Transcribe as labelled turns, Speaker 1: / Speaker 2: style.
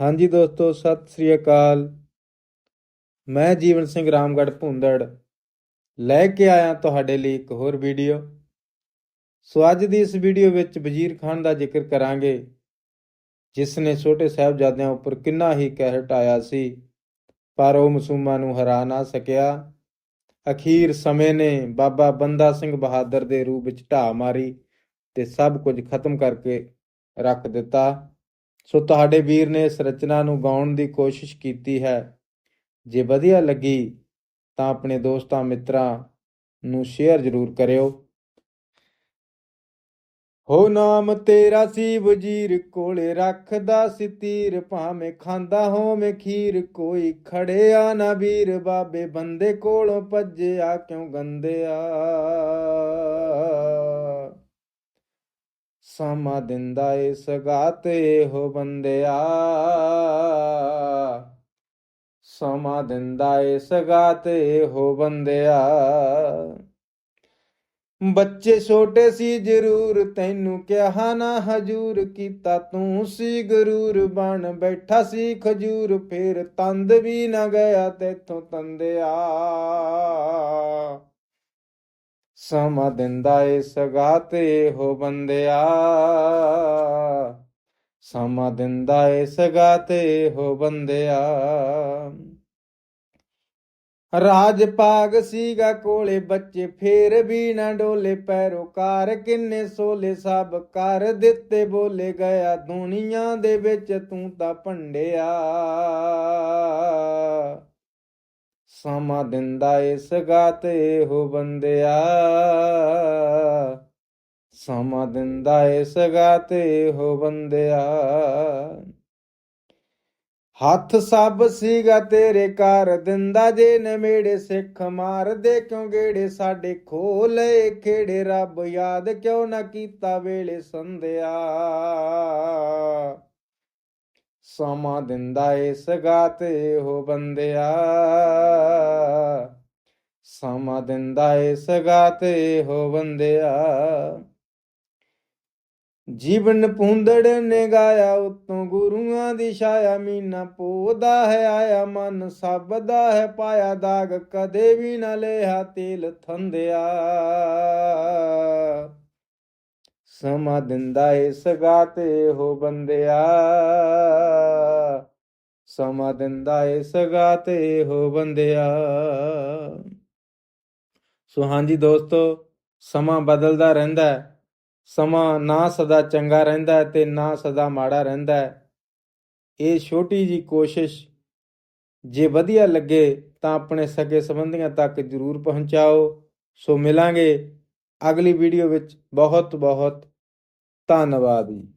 Speaker 1: ਹਾਂਜੀ ਦੋਸਤੋ, ਸਤਿ ਸ੍ਰੀ ਅਕਾਲ। ਮੈਂ ਜੀਵਨ ਸਿੰਘ ਰਾਮਗੜ੍ਹ ਭੁੰਦੜ ਲੈ ਕੇ ਆਇਆ ਤੁਹਾਡੇ ਲਈ ਇੱਕ ਹੋਰ ਵੀਡੀਓ। ਸੋ ਅੱਜ ਦੀ ਇਸ ਵੀਡੀਓ ਵਿੱਚ ਵਜ਼ੀਰ ਖਾਨ ਦਾ ਜ਼ਿਕਰ ਕਰਾਂਗੇ, ਜਿਸ ਨੇ ਛੋਟੇ ਸਾਹਿਬਜ਼ਾਦਿਆਂ ਉੱਪਰ ਕਿੰਨਾ ਹੀ ਕਹਿਰ ਢਾਇਆ ਸੀ, ਪਰ ਉਹ ਮਸੂਮਾਂ ਨੂੰ ਹਰਾ ਨਾ ਸਕਿਆ। ਅਖੀਰ ਸਮੇਂ ਨੇ ਬਾਬਾ ਬੰਦਾ ਸਿੰਘ ਬਹਾਦਰ ਦੇ ਰੂਪ ਵਿੱਚ ਢਾਹ ਮਾਰੀ ਤੇ ਸਭ ਕੁਝ ਖਤਮ ਕਰਕੇ ਰੱਖ ਦਿੱਤਾ। ਸੋ ਤੁਹਾਡੇ ਵੀਰ ਨੇ ਇਸ ਰਚਨਾ ਨੂੰ ਗਾਉਣ ਦੀ ਕੋਸ਼ਿਸ਼ ਕੀਤੀ ਹੈ। ਜੇ ਵਧੀਆ ਲੱਗੀ ਤਾਂ ਆਪਣੇ ਦੋਸਤਾਂ, ਮਿੱਤਰਾਂ ਨੂੰ ਸ਼ੇਅਰ ਜ਼ਰੂਰ ਕਰਿਓ। ਹੋ ਨਾਮ ਤੇਰਾ ਸੀ ਵਜ਼ੀਰ ਕੋਲੇ ਰੱਖਦਾ ਸੀ ਤੀਰ, ਭਾਵੇਂ ਖਾਂਦਾ ਹੋਵੇਂ ਖੀਰ, ਕੋਈ ਖੜਿਆ ਨਾ ਵੀਰ, ਬਾਬੇ ਬੰਦੇ ਕੋਲੋਂ ਭੱਜਿਆ ਕਿਉਂ ਗੰਦਿਆ? ਸਮਾਂ ਦਿੰਦਾ ਏ ਸਗਾਤੇ ਹੋ ਬੰਦਿਆ। ਸਮਾਂ ਦਿੰਦਾ ਏ ਸਗਾਤੇ ਹੋ ਬੰਦਿਆ। ਬੱਚੇ ਛੋਟੇ ਸੀ ਜ਼ਰੂਰ, ਤੈਨੂੰ ਕਿਹਾ ਨਾ ਹਜੂਰ ਕੀਤਾ ਤੂੰ ਸੀ ਗਰੂਰ। ਬਣ ਬੈਠਾ ਸੀ ਖਜੂਰ, ਫੇਰ ਤੰਦ ਵੀ ਨਾ ਗਿਆ ਤੇਥੋਂ ਤੰਦਿਆ। ਸਮਾਂ ਦਿੰਦਾ ਏ ਸਗਾਤੇ ਹੋ ਬੰਦਿਆ। ਸਮਾਂ ਦਿੰਦਾ ਏ ਸਗਾਤੇ ਹੋ ਬੰਦਿਆ। ਰਾਜ ਪਾਗ ਸੀਗਾ ਕੋਲੇ ਬੱਚੇ, ਫੇਰ ਵੀ ਨਾ ਡੋਲੇ ਪੈਰੋਕਾਰ ਕਿੰਨੇ ਸੋਲੇ ਸਭ ਕਰ ਦਿੱਤੇ ਬੋਲੇ ਗਿਆ। ਦੁਨੀਆ ਦੇ ਵਿੱਚ ਤੂੰ ਤਾਂ ਭੰਡਿਆ। ਸਮਾਂ ਦਿੰਦਾ ਏ ਸਗਾਤੇ ਹੋ ਬੰਦਿਆ। ਸਮਾਂ ਦਿੰਦਾ ਏ ਸਗਾਤੇ ਹੋ ਬੰਦਿਆ। ਹੱਥ ਸਭ ਸੀਗਾ ਤੇਰੇ ਕਰ ਦਿੰਦਾ ਜੇ ਨਮੇੜੇ ਸਿੱਖ ਮਾਰਦੇ, ਕਿਉਂ ਗੇੜੇ ਸਾਡੇ ਖੋ ਲਏ ਖੇੜੇ ਰੱਬ ਯਾਦ ਕਿਉਂ ਨਾ ਕੀਤਾ ਵੇਲੇ ਸੰਧਿਆ। ਸਮਾਂ ਦਿੰਦਾ ਏ ਸਗਾਤੇ ਹੋ ਬੰਦਿਆ। ਸਮਾਂ ਦਿੰਦਾ ਏ ਸਗਾਤੇ ਹੋ ਬੰਦਿਆ। ਜੀਵਨ ਪੁੰਦੜ ਨੇ ਗਾਇਆ ਉਤੋਂ ਗੁਰੂਆਂ ਦੀ ਛਾਇਆ। ਮੀਨਾ ਪੋਦਾ ਹੈ ਆਇਆ, ਮਨ ਸਭ ਦਾ ਹੈ ਪਾਇਆ। ਦਾਗ ਕਦੇ ਵੀ ਨਾ ਲਿਆ ਤੇਲ ਥੰਦਿਆ। ਸਮਾਂ ਦਿੰਦਾ ਏ ਸਗਾਤੇ ਹੋ ਬੰਦਿਆ। ਸਮਾਂ ਦਿੰਦਾ ਏ ਸਗਾਤੇ ਹੋ ਬੰਦਿਆ। ਸੋ ਹਾਂਜੀ ਦੋਸਤੋ, ਸਮਾਂ ਬਦਲਦਾ ਰਹਿੰਦਾ ਹੈ। ਸਮਾਂ ਨਾ ਸਦਾ ਚੰਗਾ ਰਹਿੰਦਾ ਹੈ ਤੇ ਨਾ ਸਦਾ ਮਾੜਾ ਰਹਿੰਦਾ ਹੈ। ਇਹ ਛੋਟੀ ਜੀ ਕੋਸ਼ਿਸ਼, ਜੇ ਵਧੀਆ ਲੱਗੇ ਤਾਂ ਆਪਣੇ ਸਕੇ ਸੰਬੰਧੀਆਂ ਤੱਕ ਜਰੂਰ ਪਹੁੰਚਾਓ। ਸੋ ਮਿਲਾਂਗੇ ਅਗਲੀ ਵੀਡੀਓ ਵਿੱਚ ਬਹੁਤ ਬਹੁਤ ਧੰਨਵਾਦ ਜੀ।